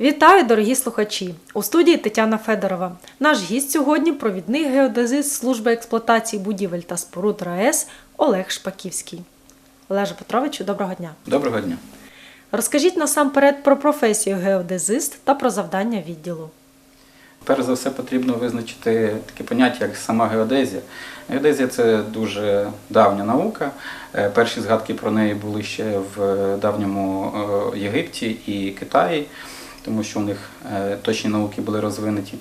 Вітаю, дорогі слухачі! У студії Тетяна Федорова. Наш гість сьогодні провідний геодезист служби експлуатації будівель та споруд РаЕС Олег Шпаківський. Олеже Петровичу, доброго дня. Доброго дня. Розкажіть насамперед про професію геодезист та про завдання відділу. Перш за все потрібно визначити таке поняття, як сама геодезія. Геодезія це дуже давня наука. Е, Перші згадки про неї були ще в давньому е, Єгипті і Китаї, тому що у них е, точні науки були розвинуті.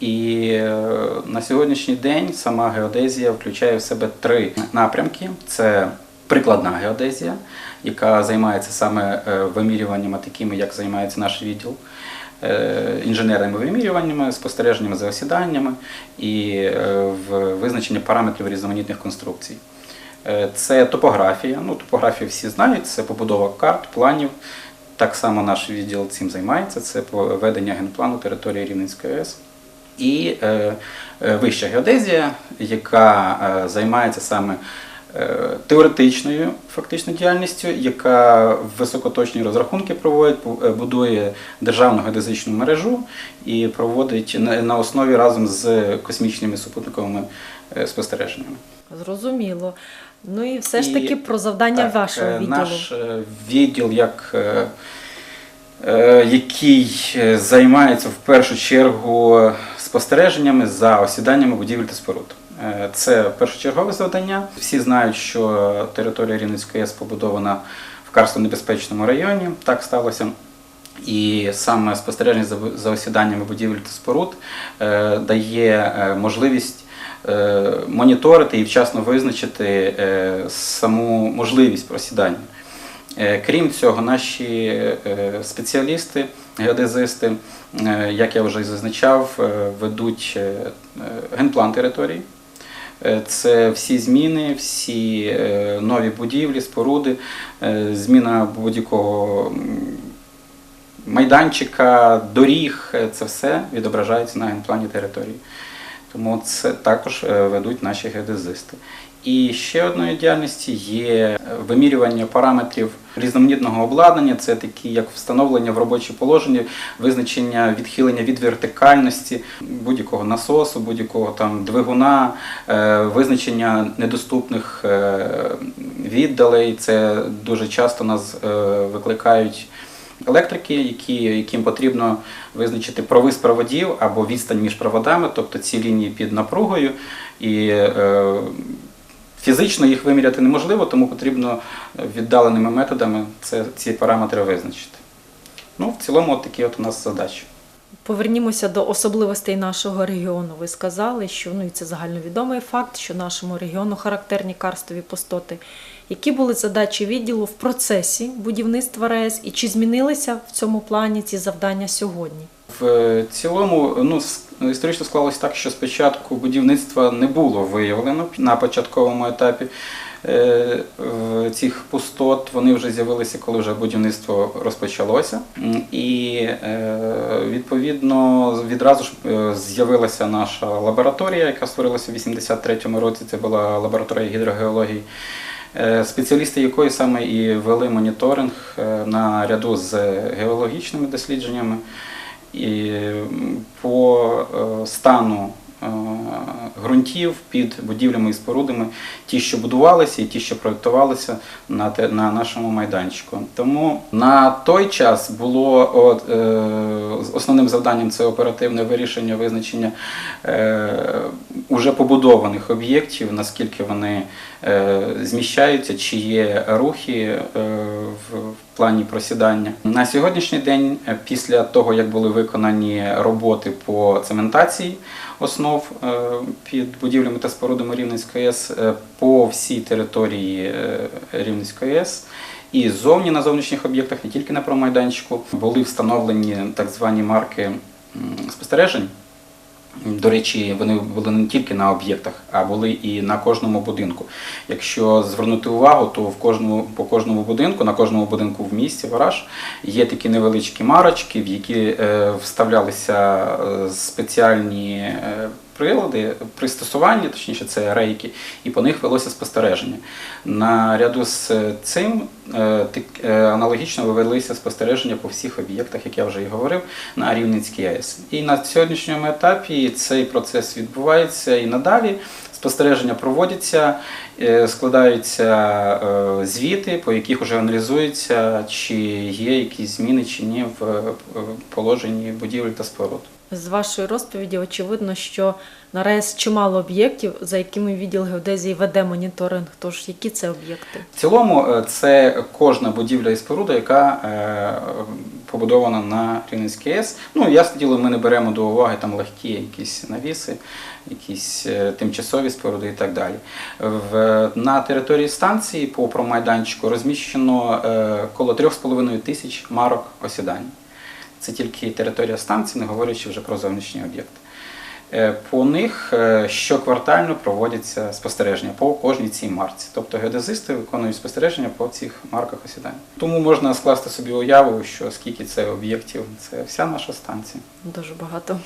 І е, на сьогоднішній день сама геодезія включає в себе три напрямки: це прикладна геодезія, яка займається саме е, вимірюваннями, такими, як займається наш відділ. Інженерними вимірюваннями, спостереженнями за осіданнями і в визначення параметрів різноманітних конструкцій. Це топографія. Ну, топографію всі знають, це побудова карт, планів. Так само наш відділ цим займається. Це ведення генплану території Рівненської АЕС. І е, е, вища геодезія, яка е, займається саме е, теоретичною фактично діяльністю, яка високоточні розрахунки проводить, е, будує державну геодезичну мережу і проводить на, на основі разом з космічними супутниковими е, спостереженнями. Зрозуміло. Ну і все ж І- таки про завдання Так, вашого е, відділу. Наш е, відділ, як, е, який займається в першу чергу спостереженнями за осіданнями будівель та споруд. Це першочергове завдання. Всі знають, що територія Рівненської АЕС побудована в карстонебезпечному районі. Так сталося. І саме спостереження за, осіданнями будівель та споруд дає можливість моніторити і вчасно визначити е, саму можливість просідання. Е, Крім цього, наші е, спеціалісти, геодезисти, е, як я вже зазначав, е, ведуть е, е, генплан території. Е, Це всі зміни, всі е, нові будівлі, споруди, е, зміна будь-якого майданчика, доріг, е, це все відображається на генплані території. Тому це також е, ведуть наші геодезисти. І ще одною діяльністю є вимірювання параметрів різноманітного обладнання, це такі як встановлення в робочі положення, визначення відхилення від вертикальності будь-якого насосу, будь-якого там двигуна, е, визначення недоступних е, віддалей. Це дуже часто нас е, викликають електрики, які, яким потрібно визначити провис проводів або відстань між проводами, тобто ці лінії під напругою. І е, фізично їх виміряти неможливо, тому потрібно віддаленими методами це, ці параметри визначити. Ну, в цілому, от такі от у нас задачі. Повернімося до особливостей нашого регіону. Ви сказали, що ну і це загальновідомий факт, що нашому регіону характерні карстові пустоти. Які були задачі відділу в процесі будівництва РЕС і чи змінилися в цьому плані ці завдання сьогодні? В цілому, ну, історично склалось так, що спочатку будівництва не було виявлено на початковому етапі е, цих пустот. Вони вже з'явилися, коли вже будівництво розпочалося. І е, відповідно відразу ж е, з'явилася наша лабораторія, яка створилася в 83-му році. Це була лабораторія гідрогеології. Е, Спеціалісти якої саме і вели моніторинг е, на ряду з геологічними дослідженнями і по е, стану е, ґрунтів під будівлями і спорудами, ті, що будувалися, і ті, що проєктувалися на, те- на нашому майданчику. Тому на той час було от, е, основним завданням це оперативне вирішення визначення е, уже побудованих об'єктів, наскільки вони е, зміщаються, чи є рухи е, в, плані просідання. На сьогоднішній день, е, після того як були виконані роботи по цементації основ е, під будівлями та спорудами Рівненської АЕС е, по всій території Рівненської АЕС. І зовні на зовнішніх об'єктах, не тільки на промайданчику, були встановлені так звані марки спостережень. До речі, вони були не тільки на об'єктах, а були і на кожному будинку. Якщо звернути увагу, то в кожному по кожному будинку, на кожному будинку в місті Вараж є такі невеличкі марочки, в які е, вставлялися е, спеціальні е, прилади, пристосування, точніше, це рейки, і по них велося спостереження. Наряду з цим е, е, аналогічно вивелися спостереження по всіх об'єктах, як я вже і говорив, на Рівненській АЕС. І на сьогоднішньому етапі цей процес відбувається і надалі. Спостереження проводяться, е, складаються е, звіти, по яких вже аналізується, чи є якісь зміни чи ні в е, положенні будівель та споруд. З вашої розповіді очевидно, що на РАЕС чимало об'єктів, за якими відділ геодезії веде моніторинг. Тож які це об'єкти? В цілому е, це кожна будівля і споруда, яка е, побудована на Рівненській АЕС. Ну, ясне діло, ми не беремо до уваги там легкі якісь навіси, якісь е, тимчасові споруди і так далі. В, на території станції по промайданчику розміщено коло 3,5 тисяч марок осідань. Це тільки територія станції, не говорячи вже про зовнішні об'єкти. Е, По них е, щоквартально проводяться спостереження по кожній цій марці. Тобто геодезисти виконують спостереження по цих марках осідань. Тому можна скласти собі уяву, що скільки це об'єктів, це вся наша станція. Дуже багато.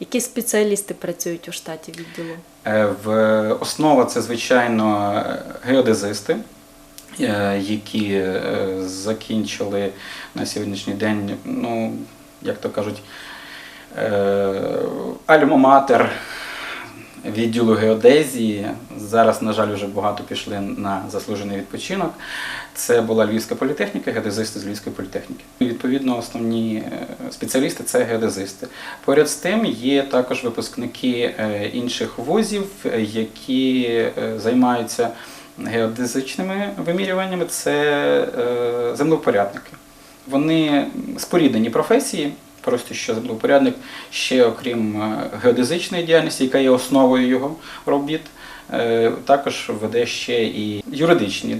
Які спеціалісти працюють у штаті відділу? Е, В основа це звичайно геодезисти, які е, закінчили на сьогоднішній день, ну як то кажуть, е, альма-матер відділу геодезії. Зараз, на жаль, вже багато пішли на заслужений відпочинок. Це була Львівська політехніка, геодезисти з Львівської політехніки. Відповідно, основні е, спеціалісти це геодезисти. Поряд з тим є також випускники е, інших вузів, е, які е, займаються геодезичними вимірюваннями. Це е, землевпорядники. Вони споріднені професії. Просто що землевпорядник ще окрім е, геодезичної діяльності, яка є основою його робіт, е, також веде ще і юридичні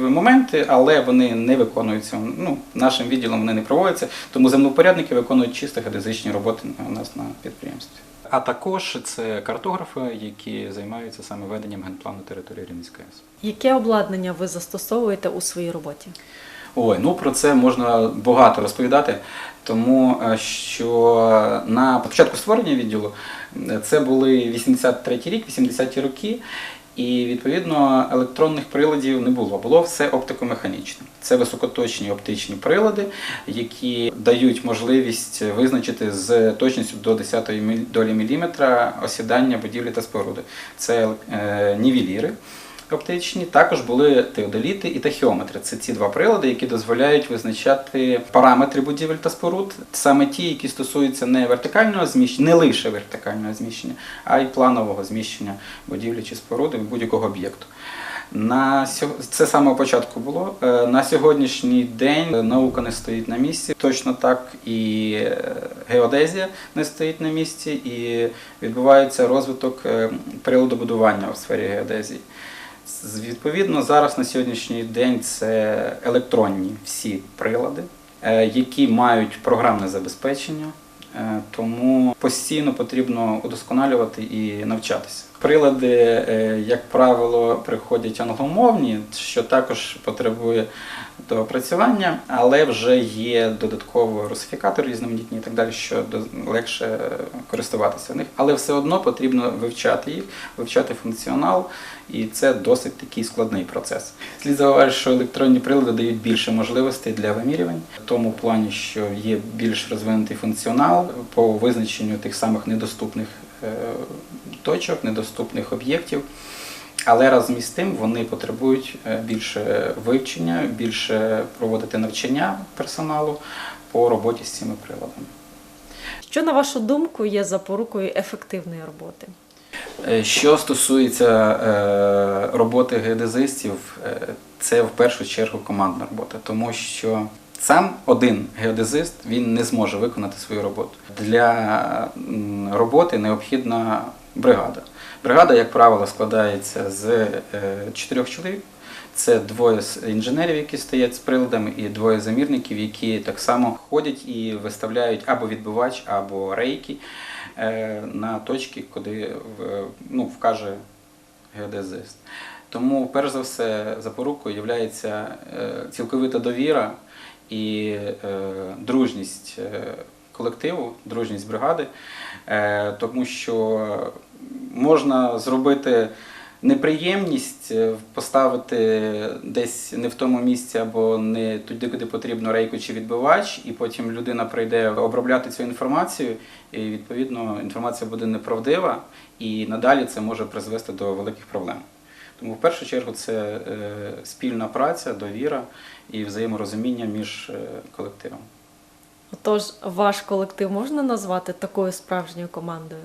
моменти, але вони не виконуються. Ну, нашим відділом вони не проводяться, тому землевпорядники виконують чисто геодезичні роботи у нас на підприємстві. А також це картографи, які займаються саме веденням генплану території Рівненської АЕС. Яке обладнання ви застосовуєте у своїй роботі? Ой, ну про це можна багато розповідати, тому е, що на початку створення відділу е, це були 83 рік, 80-ті роки, і відповідно електронних приладів не було. Було все оптикомеханічне. Це високоточні оптичні прилади, які дають можливість визначити з точністю до 10 міль- долі міліметра осідання будівлі та споруди. Це е, нівеліри оптичні, також були теодоліти і тахіометри. Це ці два прилади, які дозволяють визначати параметри будівель та споруд, саме ті, які стосуються не вертикального зміщення, не лише вертикального зміщення, а й планового зміщення будівлі чи споруди будь-якого об'єкту. На це самого початку було. Е, На сьогоднішній день наука не стоїть на місці. Точно так і е, геодезія не стоїть на місці, і відбувається розвиток е, приладобудування у сфері геодезії. Відповідно, зараз на сьогоднішній день це електронні всі прилади, е, які мають програмне забезпечення, е, тому постійно потрібно удосконалювати і навчатися. Прилади, е, як правило, приходять англомовні, що також потребує доопрацювання, але вже є додатково русифікатори різноманітні і так далі, що легше користуватися в них. Але все одно потрібно вивчати їх, вивчати функціонал, і це досить такий складний процес. Слід зауважити, що електронні прилади дають більше можливостей для вимірювань, в тому плані, що є більш розвинутий функціонал по визначенню тих самих недоступних точок, недоступних об'єктів. Але разом із тим вони потребують е, більше вивчення, більше проводити навчання персоналу по роботі з цими приладами. Що, на вашу думку, є запорукою ефективної роботи? Е, Що стосується е, роботи геодезистів, е, це в першу чергу командна робота, тому що сам один геодезист він не зможе виконати свою роботу. Для роботи необхідна бригада. Бригада, як правило, складається з е, чотирьох чоловік. Це двоє з інженерів, які стоять з приладами, і двоє замірників, які так само ходять і виставляють або відбивач, або рейки е, на точки, куди ну, вкаже геодезист. Тому, перш за все, запорукою є цілковита довіра і е, дружність е, колективу, дружність бригади, е, тому що можна зробити неприємність, поставити десь не в тому місці або не туди, куди потрібно рейку чи відбивач, і потім людина прийде обробляти цю інформацію, і відповідно інформація буде неправдива, і надалі це може призвести до великих проблем. Тому в першу чергу це спільна праця, довіра і взаєморозуміння між е, колективом. Отож, ваш колектив можна назвати такою справжньою командою?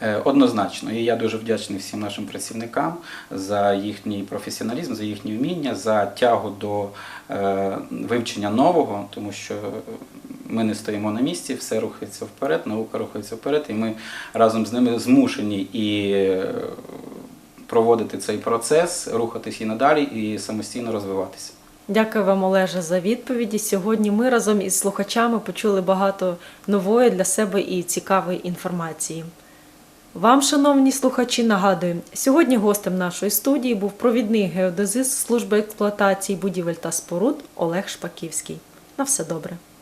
Е, Однозначно, і я дуже вдячний всім нашим працівникам за їхній професіоналізм, за їхні вміння, за тягу до е, вивчення нового, тому що ми не стоїмо на місці, все рухається вперед, наука рухається вперед, і ми разом з ними змушені і проводити цей процес, рухатись і надалі, і самостійно розвиватися. Дякую вам, Олеже, за відповіді. Сьогодні ми разом із слухачами почули багато нової для себе і цікавої інформації. Вам, шановні слухачі, нагадую, сьогодні гостем нашої студії був провідний геодезист служби експлуатації будівель та споруд Олег Шпаківський. На все добре.